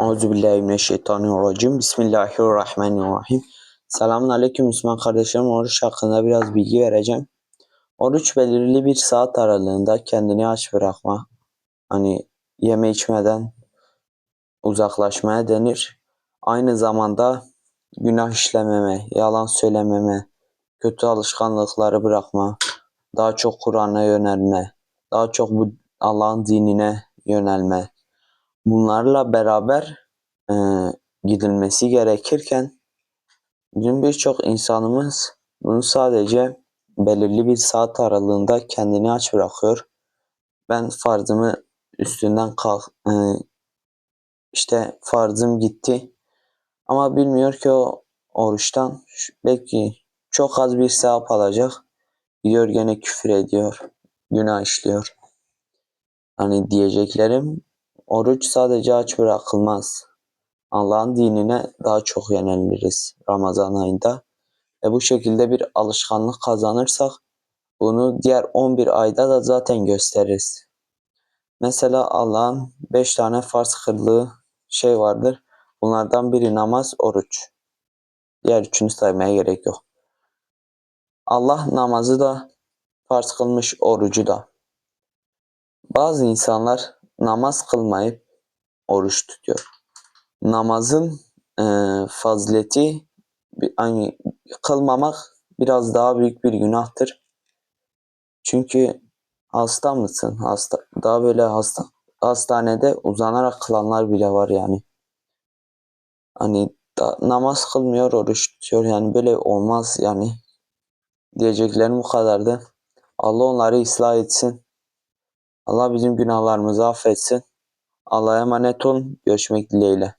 Euzubillahimineşşeytanirracim. Bismillahirrahmanirrahim. Selamun Aleyküm Müslüman kardeşlerim. Oruç hakkında biraz bilgi vereceğim. Oruç belirli bir saat aralığında kendini aç bırakma. Hani yeme içmeden uzaklaşmaya denir. Aynı zamanda günah işlememe, yalan söylememe, kötü alışkanlıkları bırakma, daha çok Kur'an'a yönelme, daha çok bu Allah'ın dinine yönelme. Bunlarla beraber e, gidilmesi gerekirken bizim birçok insanımız bunu sadece belirli bir saat aralığında kendini aç bırakıyor. Ben farzımı üstünden kalk e, işte farzım gitti ama bilmiyor ki o oruçtan belki çok az bir sevap alacak. Gidiyor gene küfür ediyor, günah işliyor. Hani diyeceklerim oruç sadece aç bırakılmaz. Allah'ın dinine daha çok yöneliriz Ramazan ayında. Ve bu şekilde bir alışkanlık kazanırsak bunu diğer 11 ayda da zaten gösteririz. Mesela Allah'ın 5 tane farz kıldığı şey vardır. Bunlardan biri namaz, oruç. Diğer üçünü saymaya gerek yok. Allah namazı da farz kılmış, orucu da. Bazı insanlar namaz kılmayıp oruç tutuyor. Namazın eee fazileti hani kılmamak biraz daha büyük bir günahtır. Çünkü hasta mısın? Hasta daha böyle hasta hastanede uzanarak kılanlar bile var yani. Hani da, namaz kılmıyor, oruç tutuyor. Yani böyle olmaz yani. Diyeceklerim bu kadardı. Allah onları ıslah etsin. Allah bizim günahlarımızı affetsin. Allah'a emanet olun. Görüşmek dileğiyle.